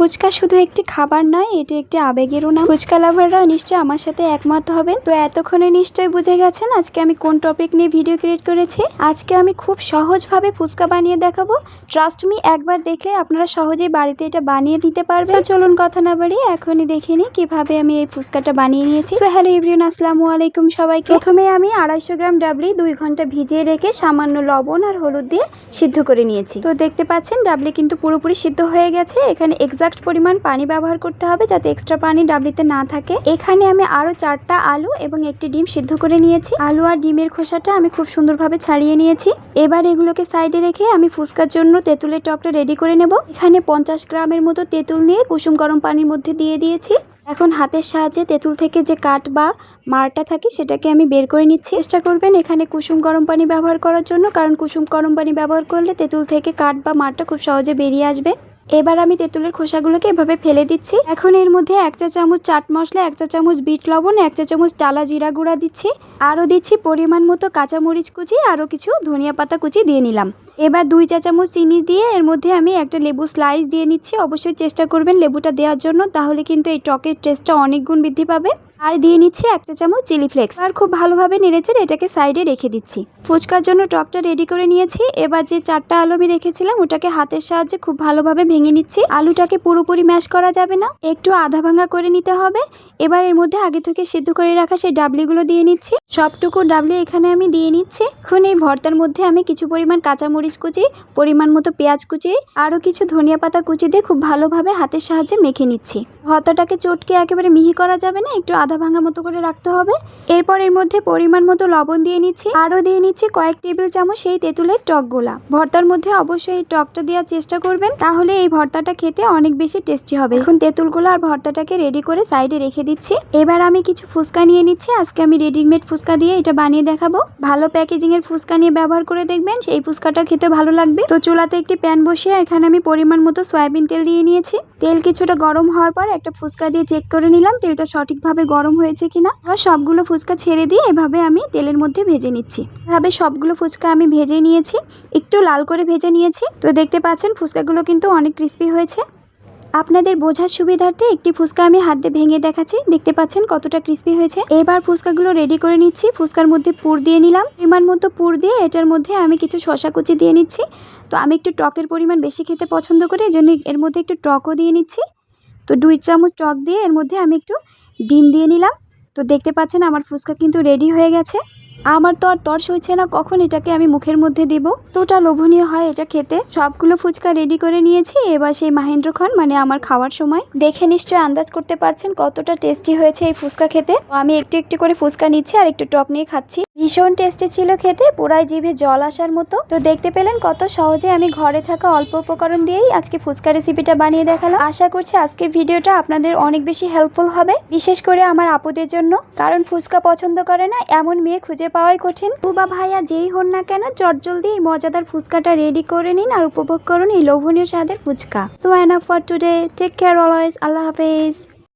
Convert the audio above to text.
ফুচকা শুধু একটি খাবার নয়, এটি একটি আবেগেরও নাম। ফুচকা লাভাররা নিশ্চয়ই আমার সাথে একমত হবেন। তো এতক্ষণে নিশ্চয়ই বুঝে গেছেন আজকে আমি কোন টপিক নিয়ে ভিডিও ক্রিয়েট করেছি। আজকে আমি খুব সহজভাবে ফুচকা বানিয়ে দেখাবো। ট্রাস্ট মি একবার দেখলে আপনারা সহজেই বাড়িতে এটা বানিয়ে নিতে পারবেন। চলুন কথা না বাড়িয়ে এখনই দেখে নিই কীভাবে আমি এই ফুচকাটা বানিয়ে নিয়েছি। তো হ্যালো ইব্রিয়ন আসসালামু আলাইকুম সবাইকে। প্রথমে আমি আড়াইশো গ্রাম ডাবলি দুই ঘণ্টা ভিজিয়ে রেখে সামান্য লবণ আর হলুদ দিয়ে সিদ্ধ করে নিয়েছি। তো দেখতে পাচ্ছেন ডাবলি কিন্তু পুরোপুরি সিদ্ধ হয়ে গেছে। এখানে এক্সাক্ট পরিমাণ পানি ব্যবহার করতে হবে যাতে এক্সট্রা পানি ডাবলিতে না থাকে। এখানে আমি আরও চারটা আলু এবং একটি ডিম সিদ্ধ করে নিয়েছি। আলু আর ডিমের খোসাটা আমি খুব সুন্দরভাবে ছাড়িয়ে নিয়েছি। এবার এগুলোকে সাইডে রেখে আমি ফুচকার জন্য তেঁতুলের টকটা রেডি করে নেব। এখানে পঞ্চাশ গ্রামের মতো তেঁতুল নিয়ে কুসুম গরম পানির মধ্যে দিয়ে দিয়েছি। এখন হাতের সাহায্যে তেঁতুল থেকে যে কাঠ বা মারটা থাকে সেটাকে আমি বের করে নিচ্ছি। চেষ্টা করবেন এখানে কুসুম গরম পানি ব্যবহার করার জন্য, কারণ কুসুম গরম পানি ব্যবহার করলে তেঁতুল থেকে কাঠ বা মারটা খুব সহজে বেরিয়ে আসবে। এবার আমি তেঁতুলের খোসাগুলোকে এভাবে ফেলে দিচ্ছি। এখন এর মধ্যে এক চা চামচ চাট মশলা, এক চা চামচ বিট লবণ, এক চা চামচ টালা জিরা গুঁড়া দিচ্ছি। আরও দিচ্ছি পরিমাণ মতো কাঁচামরিচ কুচি, আরও কিছু ধনিয়া পাতা কুচি দিয়ে নিলাম। এবার দুই চা চামচ চিনি দিয়ে এর মধ্যে আমি একটা লেবু স্লাইস দিয়ে নিচ্ছি। অবশ্যই চেষ্টা করবেন লেবুটা দেওয়ার জন্য, তাহলে কিন্তু এই টকের টেস্টটা অনেক গুণ বৃদ্ধি পাবে। আর দিয়ে নিচ্ছি একটা চামচ চিলি ফ্লেক্স। আর খুব ভালোভাবে নেড়েছে এটাকে সাইডে রেখে দিচ্ছি। ফুচকার জন্য টপটা রেডি করে নিয়েছি। এবার যে চারটা আলু আমি রেখেছিলাম, ওটাকে হাতের সাহায্যে খুব ভালোভাবে ভেঙে নিচ্ছি। আলুটাকে পুরোপুরি ম্যাশ করা যাবে না। একটু আধা ভাঙা করে নিতে হবে। এবার এর মধ্যে আগে থেকে সিদ্ধ করে রাখা সেই ডাবলিগুলো দিয়ে নিচ্ছি। সবটুকু ডাবলি এখানে আমি দিয়ে নিচ্ছি। এখন এই ভর্তার মধ্যে আমি কিছু পরিমাণ কাঁচামরিচ কুচি, পরিমাণ মতো পেঁয়াজ কুচি, আরও কিছু ধনিয়া পাতা কুচি দিয়ে খুব ভালোভাবে হাতের সাহায্যে মেখে নিচ্ছি। ভর্তাটাকে চটকে একেবারে মিহি করা যাবে না, একটু আধা ভাঙা মতো করে রাখতে হবে। এরপর এর মধ্যে পরিমাণ মতো লবণ দিয়ে নিচ্ছি। আরও দিয়ে নিচ্ছি কয়েক টেবিল চামচ সেই তেঁতুলের টক গোলা। ভর্তার মধ্যে অবশ্যই এই টকটা দেওয়ার চেষ্টা করবেন, তাহলে এই ভর্তাটা খেতে অনেক বেশি টেস্টি হবে। এখন তেঁতুলগুলো আর ভর্তাটাকে রেডি করে সাইডে রেখে দিচ্ছি। এবার আমি কিছু ফুচকা নিয়ে নিচ্ছি। আজকে আমি রেডিমেড ফুচকা দিয়ে এটা বানিয়ে দেখাবো। ভালো প্যাকেজিং এর ফুচকা নিয়ে ব্যবহার করে দেখবেন। এই ফুচকাটা খেতে ভালো লাগবে। তো চুলাতে একটি প্যান বসিয়ে এখানে আমি পরিমাণ মতো সয়াবিন তেল দিয়ে নিয়েছি। তেল কিছুটা গরম হওয়ার পর একটা ফুচকা দিয়ে চেক করে নিলাম। তেলটা সঠিকভাবে গরম হয়েছে কিনা আর সবগুলো ফুচকা ছেড়ে দিয়ে এভাবে আমি তেলের মধ্যে ভেজে নিচ্ছি। এভাবে সবগুলো ফুচকা আমি ভেজে নিয়েছি, একটু লাল করে ভেজে নিয়েছি। তো দেখতে পাচ্ছেন, ফুচকাগুলো কিন্তু অনেক ক্রিস্পি হয়েছে। আপনাদের বোঝার সুবিধার্থে একটি ফুচকা আমি হাত দিয়ে ভেঙে দেখাচ্ছি। দেখতে পাচ্ছেন কতটা ক্রিস্পি হয়েছে। এবার ফুচকাগুলো রেডি করে নিচ্ছি। ফুচকার মধ্যে পুর দিয়ে নিলাম। পরিমাণ মতো পুর দিয়ে এটার মধ্যে আমি কিছু শশা কুচি দিয়ে নিচ্ছি। তো আমি একটু টকের পরিমাণ বেশি খেতে পছন্দ করি এই জন্য এর মধ্যে একটু টকও দিয়ে নিচ্ছি। তো দুই চামচ টক দিয়ে এর মধ্যে আমি একটু ডিম দিয়ে নিলাম। তো দেখতে পাচ্ছেন আমার ফুচকা কিন্তু রেডি হয়ে গেছে। আমার তো আর তর সইছে না, কখন এটাকে আমি মুখের মধ্যে দেব? তোটা লোভনীয় হয় এটা খেতে। সবগুলো ফুচকা রেডি করে নিয়েছি, এবার সেই মাহেন্দ্র খান মানে আমার খাওয়ার সময়। দেখে নিশ্চয় আন্দাজ করতে পারছেন কতটা টেস্টি হয়েছে এই ফুচকা খেতে। আমি একটু একটু করে ফুচকা নিচ্ছি আর একটু টক নিয়ে খাচ্ছি। ভীষণ টেস্টি ছিল খেতে, পুরাই জিভে জল আসার মতো। তো দেখতে পেলেন কত সহজে আমি ঘরে থাকা অল্প উপকরণ দিয়েই আজকে ফুচকা রেসিপিটা বানিয়ে দেখালাম। আশা করছি আজকের ভিডিওটা আপনাদের অনেক বেশি হেল্পফুল হবে, বিশেষ করে আমার আপুদের জন্য। কারণ ফুচকা পছন্দ করে না, এমন মেয়ে খুঁজে পাওয়াই কঠিন। বা ভাইয়া যেই হন না কেন, চটজলদি এই মজাদার ফুচকাটা রেডি করে নিন আর উপভোগ করুন এই লোভনীয় স্বাদের fuchka. So enough for today take care always Allah হাফেজ।